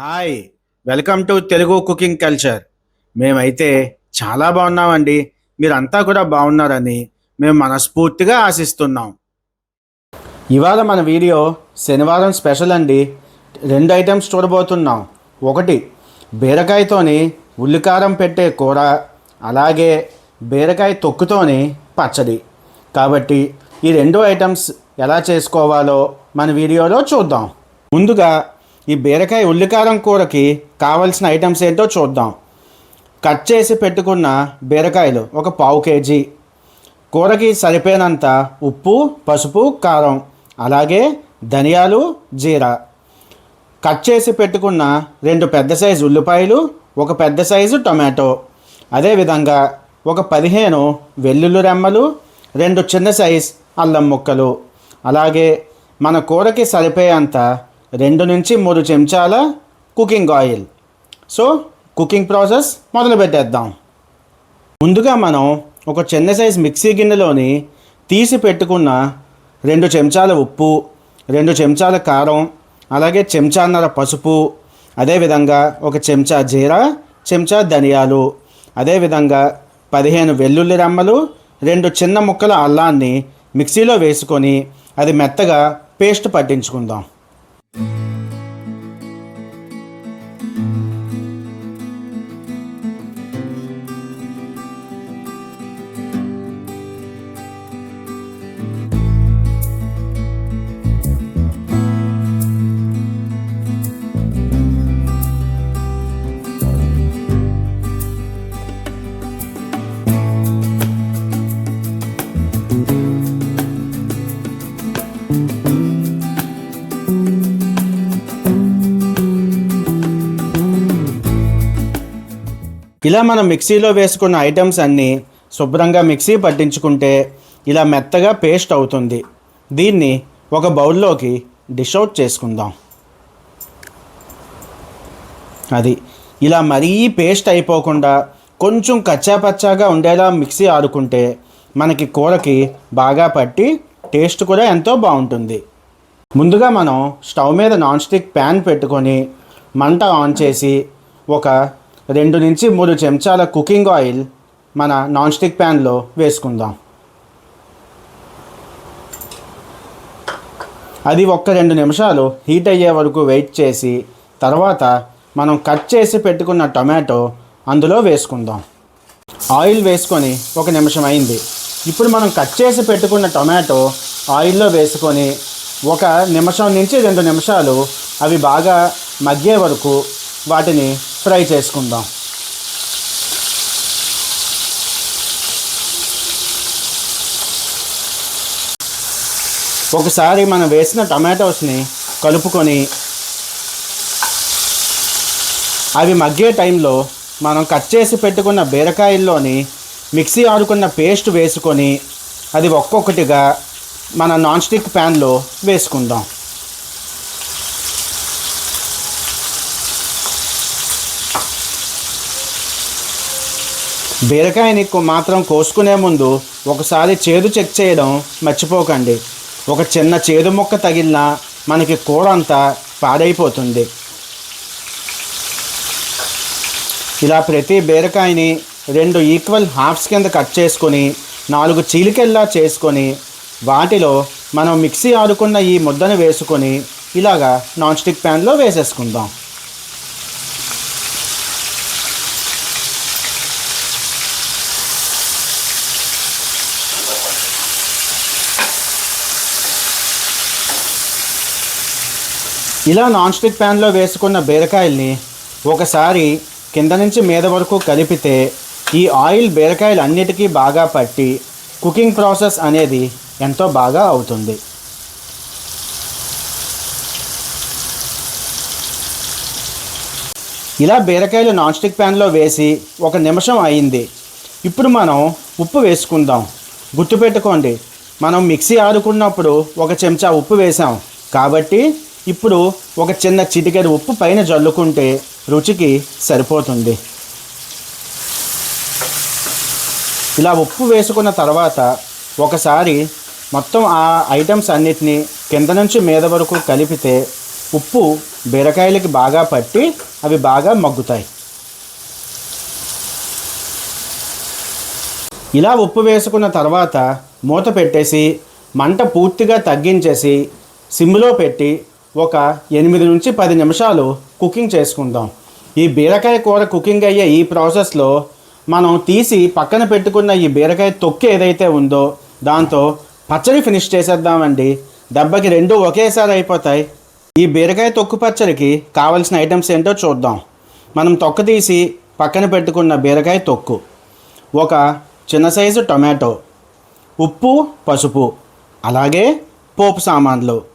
Hi welcome to Telugu cooking culture. మేమైతే చాలా బాగున్నామండి. మీరంతా కూడా బాగున్నారని మేము మనస్ఫూర్తిగా ఆశిస్తున్నాం. ఇవాళ మన వీడియో శనివారం స్పెషల్ అండి. రెండు ఐటమ్స్ చూడబోతున్నాం. ఒకటి బీరకాయతోని ఉల్లికారం పెట్టే కూర అలాగే బీరకాయ తొక్కుతోని పచ్చడి. కాబట్టి ఈ రెండు ఐటమ్స్ ఎలా చేసుకోవాలో మన వీడియోలో చూద్దాం. ముందుగా ఈ బీరకాయ ఉల్లికారం కూరకి కావలసిన ఐటమ్స్ ఏంటో చూద్దాం. కట్ చేసి పెట్టుకున్న బీరకాయలు ఒక పావు కేజీ. కూరకి సరిపోయినంత ఉప్పు పసుపు కారం అలాగే ధనియాలు జీరా. కట్ చేసి పెట్టుకున్న రెండు పెద్ద సైజు ఉల్లిపాయలు ఒక పెద్ద సైజు టొమాటో. అదేవిధంగా ఒక పదిహేను వెల్లుల్లి రెమ్మలు రెండు చిన్న సైజ్ అల్లం ముక్కలు. అలాగే మన కూరకి సరిపోయేంత రెండు నుంచి మూడు చెంచాల cooking oil. So cooking process మొదలు పెట్టేద్దాం. ముందుగా మనం ఒక చిన్న సైజ్ మిక్సీ గిన్నెలోని తీసి పెట్టుకున్న రెండు చెంచాల ఉప్పు రెండు చెంచాల కారం అలాగే చెంచాన్నర పసుపు అదేవిధంగా ఒక చెంచా జీరా చెంచా ధనియాలు అదేవిధంగా పదిహేను వెల్లుల్లి రెమ్మలు రెండు చిన్న ముక్కల అల్లాన్ని మిక్సీలో వేసుకొని అది మెత్తగా పేస్ట్ పట్టించుకుందాం. Thank you. ఇలా మనం మిక్సీలో వేసుకున్న ఐటమ్స్ అన్నీ శుభ్రంగా మిక్సీ పట్టించుకుంటే ఇలా మెత్తగా పేస్ట్ అవుతుంది. దీన్ని ఒక బౌల్లోకి డిష్ అవుట్ చేసుకుందాం. అది ఇలా మరీ పేస్ట్ అయిపోకుండా కొంచెం కచ్చాపచ్చాగా ఉండేలా మిక్సీ ఆడుకుంటే మనకి కూరకి బాగా పట్టి టేస్ట్ కూడా ఎంతో బాగుంటుంది. ముందుగా మనం స్టవ్ మీద నాన్ స్టిక్ ప్యాన్ పెట్టుకొని మంట ఆన్ చేసి ఒక రెండు నుంచి మూడు చెంచాల కుకింగ్ ఆయిల్ మన నాన్ స్టిక్ ప్యాన్లో వేసుకుందాం. అది ఒక్క రెండు నిమిషాలు హీట్ అయ్యే వరకు వెయిట్ చేసి తర్వాత మనం కట్ చేసి పెట్టుకున్న టొమాటో అందులో వేసుకుందాం. ఆయిల్ వేసుకొని ఒక నిమిషం అయింది. ఇప్పుడు మనం కట్ చేసి పెట్టుకున్న టొమాటో ఆయిల్లో వేసుకొని ఒక నిమిషం నుంచి రెండు నిమిషాలు అవి బాగా మగ్గే వరకు వాటిని ఫ్రై చేసుకుందాం. ఒకసారి మనం వేసిన టమాటోస్ని కలుపుకొని అవి మగ్గే టైంలో మనం కట్ చేసి పెట్టుకున్న బీరకాయల్లోని మిక్సీ ఆడుకున్న పేస్ట్ వేసుకొని అది ఒక్కొక్కటిగా మన నాన్ స్టిక్ ప్యాన్లో వేసుకుందాం. బీరకాయని మాత్రం కోసుకునే ముందు ఒకసారి చేదు చెక్ చేయడం మర్చిపోకండి. ఒక చిన్న చేదు ముక్క తగిలినా మనకి కూర అంతా పాడైపోతుంది. ఇలా ప్రతి బీరకాయని రెండు ఈక్వల్ హాఫ్స్ కింద కట్ చేసుకొని నాలుగు చీలికెల్లా చేసుకొని వాటిలో మనం మిక్సీ ఆడుకున్న ఈ ముద్దను వేసుకొని ఇలాగా నాన్ స్టిక్ ప్యాన్లో వేసేసుకుందాం. ఇలా నాన్ స్టిక్ ప్యాన్లో వేసుకున్న బీరకాయల్ని ఒకసారి కింద నుంచి మీద వరకు కలిపితే ఈ ఆయిల్ బీరకాయలు అన్నిటికీ బాగా పట్టి కుకింగ్ ప్రాసెస్ అనేది ఎంతో బాగా అవుతుంది. ఇలా బీరకాయలు నాన్ స్టిక్ ప్యాన్లో వేసి ఒక నిమిషం అయింది. ఇప్పుడు మనం ఉప్పు వేసుకుందాం. గుర్తుపెట్టుకోండి మనం మిక్సీ ఆడుకున్నప్పుడు ఒక చెంచా ఉప్పు వేసాం. కాబట్టి ఇప్పుడు ఒక చిన్న చిటికెడు ఉప్పు పైన జల్లుకుంటే రుచికి సరిపోతుంది. ఇలా ఉప్పు వేసుకున్న తర్వాత ఒకసారి మొత్తం ఆ ఐటమ్స్ అన్నిటినీ కింద నుంచి మీద వరకు కలిపితే ఉప్పు బీరకాయలకి బాగా పట్టి అవి బాగా మగ్గుతాయి. ఇలా ఉప్పు వేసుకున్న తర్వాత మూత పెట్టేసి మంట పూర్తిగా తగ్గించేసి సిమ్లో పెట్టి ఒక ఎనిమిది నుంచి పది నిమిషాలు కుకింగ్ చేసుకుందాం. ఈ బీరకాయ కూర కుకింగ్ అయ్యే ఈ ప్రాసెస్లో మనం తీసి పక్కన పెట్టుకున్న ఈ బీరకాయ తొక్కు ఏదైతే ఉందో దాంతో పచ్చడి ఫినిష్ చేసేద్దామండి. దెబ్బకి రెండు ఒకేసారి అయిపోతాయి. ఈ బీరకాయ తొక్కు పచ్చడికి కావలసిన ఐటమ్స్ ఏంటో చూద్దాం. మనం తొక్క తీసి పక్కన పెట్టుకున్న బీరకాయ తొక్కు. ఒక చిన్న సైజు టొమాటో ఉప్పు పసుపు. అలాగే పోపు సామాన్లు.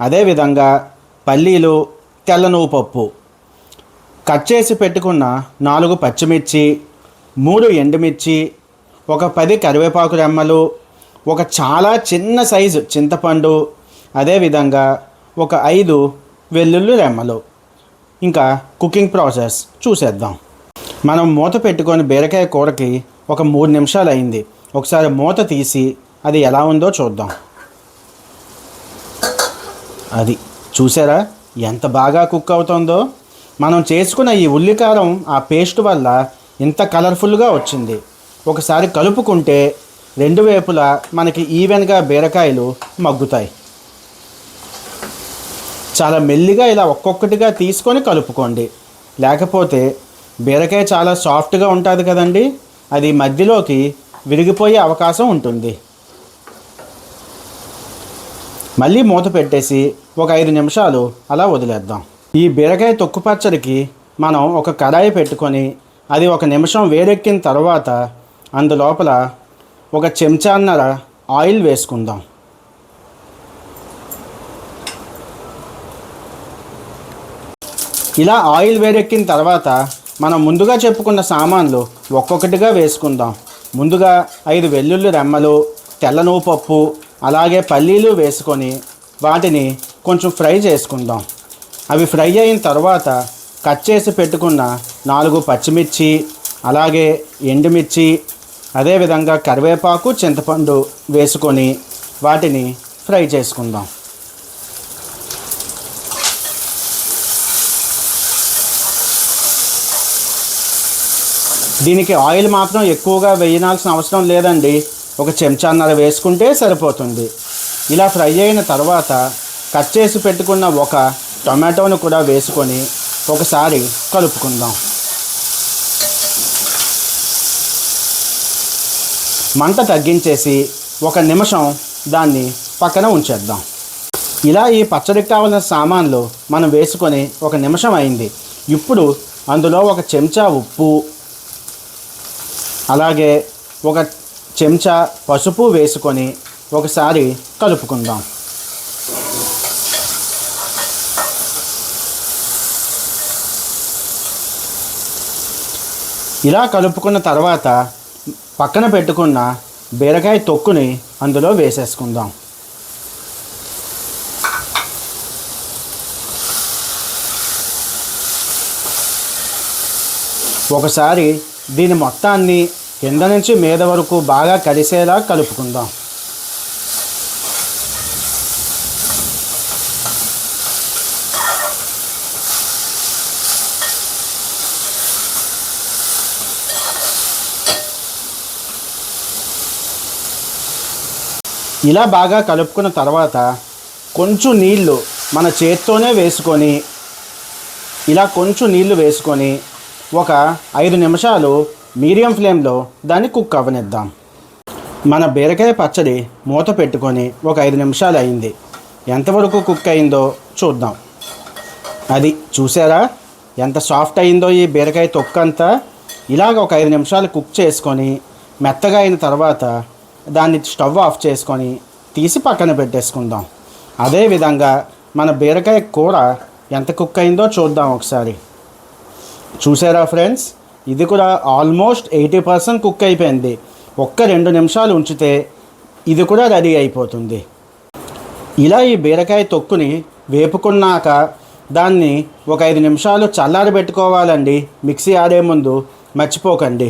అదేవిధంగా పల్లీలు తెల్లనువ్వు పప్పు కట్ చేసి పెట్టుకున్న నాలుగు పచ్చిమిర్చి మూడు ఎండుమిర్చి ఒక పది కరివేపాకు రెమ్మలు ఒక చాలా చిన్న సైజు చింతపండు అదేవిధంగా ఒక ఐదు వెల్లుల్లి రెమ్మలు. ఇంకా కుకింగ్ ప్రాసెస్ చూసేద్దాం. మనం మూత పెట్టుకొని బీరకాయ కూరకి ఒక మూడు నిమిషాలు అయింది ఒకసారి మూత తీసి అది ఎలా ఉందో చూద్దాం. అది చూసారా? ఎంత బాగా కుక్ అవుతుందో? మనం చేసుకున్న ఈ ఉల్లికారం ఆ పేస్ట్ వల్ల ఇంత కలర్ఫుల్గా వచ్చింది. ఒకసారి కలుపుకుంటే రెండు వైపులా మనకి ఈవెన్గా బీరకాయలు మగ్గుతాయి. చాలా మెల్లిగా ఇలా ఒక్కొక్కటిగా తీసుకొని కలుపుకోండి. లేకపోతే బీరకాయ చాలా సాఫ్ట్గా ఉంటుంది కదండి? అది మధ్యలోకి విరిగిపోయే అవకాశం ఉంటుంది. మళ్ళీ మూత పెట్టేసి ఒక ఐదు నిమిషాలు అలా వదిలేద్దాం. ఈ బీరకాయ తొక్కు పచ్చడికి మనం ఒక కడాయి పెట్టుకొని అది ఒక నిమిషం వేడెక్కిన తర్వాత అందులోపల ఒక చెంచాన్నర ఆయిల్ వేసుకుందాం. ఇలా ఆయిల్ వేడెక్కిన తర్వాత మనం ముందుగా చెప్పుకున్న సామాన్లు ఒక్కొక్కటిగా వేసుకుందాం. ముందుగా ఐదు వెల్లుల్లి రెమ్మలు తెల్ల పప్పు అలాగే పల్లీలు వేసుకొని వాటిని కొంచెం ఫ్రై చేసుకుందాం. అవి ఫ్రై అయిన తర్వాత కట్ చేసి పెట్టుకున్న నాలుగు పచ్చిమిర్చి అలాగే ఎండుమిర్చి అదేవిధంగా కరివేపాకు చింతపండు వేసుకొని వాటిని ఫ్రై చేసుకుందాం. దీనికి ఆయిల్ మాత్రం ఎక్కువగా వేయాల్సిన అవసరం లేదండి. ఒక చెంచాన్నర వేసుకుంటే సరిపోతుంది. ఇలా ఫ్రై అయిన తర్వాత కట్ చేసి పెట్టుకున్న ఒక టొమాటోను కూడా వేసుకొని ఒకసారి కలుపుకుందాం. మంట తగ్గించేసి ఒక నిమిషం దాన్ని పక్కన ఉంచేద్దాం. ఇలా ఈ పచ్చడికి కావాల్సిన సామాన్లు మనం వేసుకొని ఒక నిమిషం అయింది. ఇప్పుడు అందులో ఒక చెంచా ఉప్పు అలాగే ఒక చెంచా పసుపు వేసుకొని ఒకసారి కలుపుకుందాం. ఇలా కలుపుకున్న తర్వాత పక్కన పెట్టుకున్న బీరకాయ తొక్కుని అందులో వేసేసుకుందాం. ఒకసారి దీని మొత్తాన్ని కింద నుంచి మీద వరకు బాగా కలిసేలా కలుపుకుందాం. ఇలా బాగా కలుపుకున్న తర్వాత కొంచెం నీళ్ళు మన చేత్తోనే వేసుకొని ఇలా కొంచెం నీళ్ళు వేసుకొని ఒక ఐదు నిమిషాలు మీడియం ఫ్లేమ్లో దాన్ని కుక్ అవ్వనిద్దాం మన బీరకాయ పచ్చడి మూత పెట్టుకొని ఒక ఐదు నిమిషాలు అయింది. ఎంతవరకు కుక్ అయిందో చూద్దాం. అది చూసారా? ఎంత సాఫ్ట్ అయిందో ఈ బీరకాయ తొక్కంతా ఇలాగ ఒక ఐదు నిమిషాలు కుక్ చేసుకొని మెత్తగా అయిన తర్వాత దాన్ని స్టవ్ ఆఫ్ చేసుకొని తీసి పక్కన పెట్టేసుకుందాం. అదేవిధంగా మన బీరకాయ కూర ఎంత కుక్ అయిందో చూద్దాం ఒకసారి. చూసారా ఫ్రెండ్స్? ఇది కూడా ఆల్మోస్ట్ ఎయిటీ పర్సెంట్ కుక్ అయిపోయింది. ఒక్క రెండు నిమిషాలు ఉంచితే ఇది కూడా రెడీ అయిపోతుంది. ఇలా ఈ బీరకాయ తొక్కుని వేపుకున్నాక దాన్ని ఒక ఐదు నిమిషాలు చల్లారి పెట్టుకోవాలండి. మిక్సీ ఆడే ముందు మర్చిపోకండి.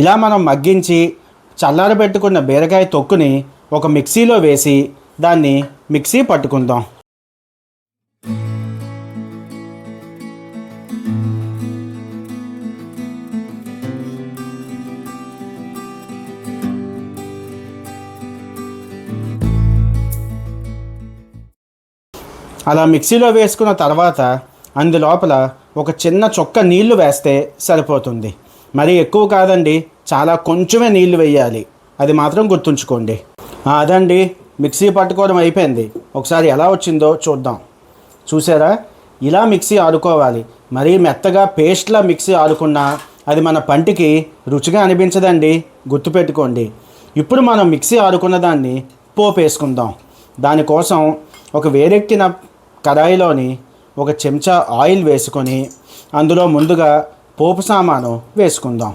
ఇలా మనం మగ్గించి చల్లారి పెట్టుకున్న బీరకాయ తొక్కుని ఒక మిక్సీలో వేసి దాన్ని మిక్సీ పట్టుకుందాం. అలా మిక్సీలో వేసుకున్న తర్వాత అందులోపల ఒక చిన్న చొక్క నీళ్ళు వేస్తే సరిపోతుంది. మరి ఎక్కువ కాదండి చాలా కొంచెమే నీళ్ళు వేయాలి. అది మాత్రం గుర్తుంచుకోండి. అదండి మిక్సీ పట్టుకోవడం అయిపోయింది. ఒకసారి ఎలా వచ్చిందో చూద్దాం. చూసారా? ఇలా మిక్సీ ఆడుకోవాలి. మరీ మెత్తగా పేస్ట్లా మిక్సీ ఆడుకున్నా అది మన పంటికి రుచిగా అనిపించదండి. గుర్తుపెట్టుకోండి. ఇప్పుడు మనం మిక్సీ ఆడుకున్న దాన్ని పోపు వేసుకుందాం దానికోసం ఒక వేడెక్కిన కడాయిలోని ఒక చెంచా ఆయిల్ వేసుకొని అందులో ముందుగా పోపు సామాను వేసుకుందాం.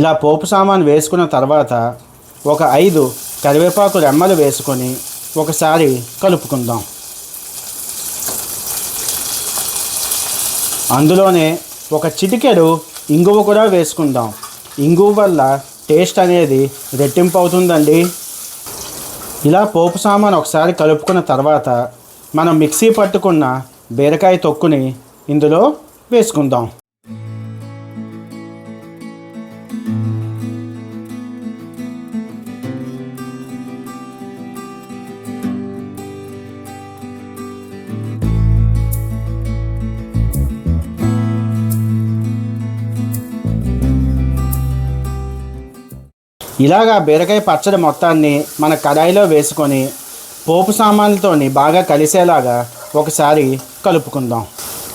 ఇలా పోపు సామాను వేసుకున్న తర్వాత ఒక ఐదు కరివేపాకు రెమ్మలు వేసుకొని ఒకసారి కలుపుకుందాం. అందులోనే ఒక చిటికెడు ఇంగువ కూడా వేసుకుందాం. ఇంగువ వల్ల టేస్ట్ అనేది రెట్టింపు అవుతుందండి. ఇలా పోపు సామాను ఒకసారి కలుపుకున్న తర్వాత మనం మిక్సీ పట్టుకున్న బీరకాయ తొక్కుని ఇందులో వేసుకుందాం. ఇలాగా బీరకాయ పచ్చడి మొత్తాన్ని మన కడాయిలో వేసుకొని పోపు సామాన్లతోని బాగా కలిసేలాగా ఒకసారి కలుపుకుందాం.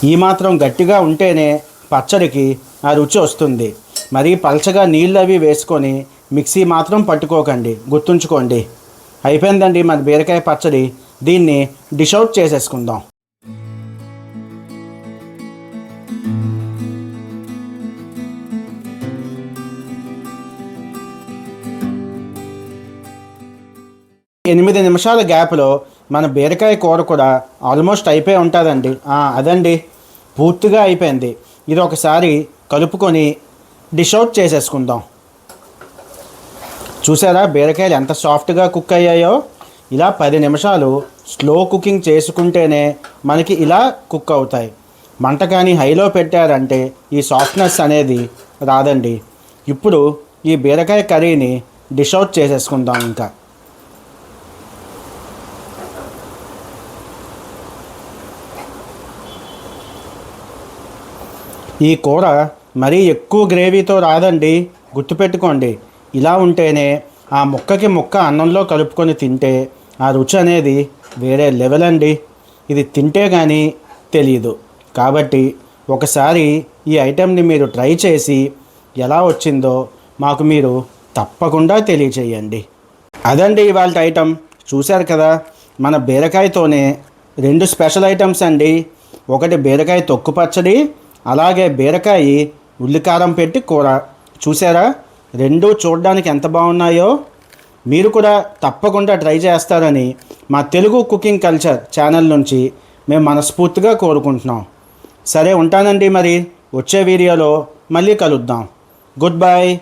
ఈ మాత్రం గట్టిగా ఉంటేనే పచ్చడికి ఆ రుచి వస్తుంది. మరీ పల్చగా నీళ్ళు అవి వేసుకొని మిక్సీ మాత్రం పట్టుకోకండి. గుర్తుంచుకోండి. అయిపోయిందండి మన బీరకాయ పచ్చడి. దీన్ని డిష్ అవుట్ చేసేసుకుందాం. ఎనిమిది నిమిషాల గ్యాప్లో మన బీరకాయ కూర కూడా ఆల్మోస్ట్ అయిపోయి ఉంటుందండి. అదండి. పూర్తిగా అయిపోయింది. ఇది ఒకసారి కలుపుకొని డిష్ అవుట్ చేసేసుకుందాం. చూసారా బీరకాయలు ఎంత సాఫ్ట్గా కుక్ అయ్యాయో? ఇలా పది నిమిషాలు స్లో కుకింగ్ చేసుకుంటేనే మనకి ఇలా కుక్ అవుతాయి. మంట కానీ హైలో పెట్టారంటే ఈ సాఫ్ట్నెస్ అనేది రాదండి. ఇప్పుడు ఈ బీరకాయ కర్రీని డిష్ అవుట్ చేసేసుకుందాం ఇంకా. ఈ కూర మరీ ఎక్కువ గ్రేవీతో రాదండి. గుర్తుపెట్టుకోండి. ఇలా ఉంటేనే ఆ ముక్కకి ముక్క అన్నంలో కలుపుకొని తింటే ఆ రుచి అనేది వేరే లెవెల్ అండి. ఇది తింటే కానీ తెలియదు కాబట్టి ఒకసారి ఈ ఐటెంని మీరు ట్రై చేసి ఎలా వచ్చిందో మాకు మీరు తప్పకుండా తెలియచేయండి. అదండి ఇవాళ ఐటెం. చూశారు కదా మన బీరకాయతోనే రెండు స్పెషల్ ఐటమ్స్ అండి. ఒకటి బీరకాయ తొక్కు పచ్చడి అలాగే బీరకాయ ఉల్లికారం పెట్టి కూర. చూసారా రెండు చూడడానికి ఎంత బాగున్నాయో? మీరు కూడా తప్పకుండా ట్రై చేస్తారని మా తెలుగు కుకింగ్ కల్చర్ ఛానల్ నుంచి మేము మనస్ఫూర్తిగా కోరుకుంటున్నాం. సరే ఉంటానండి మరి. వచ్చే వీడియోలో మళ్ళీ కలుద్దాం. Good bye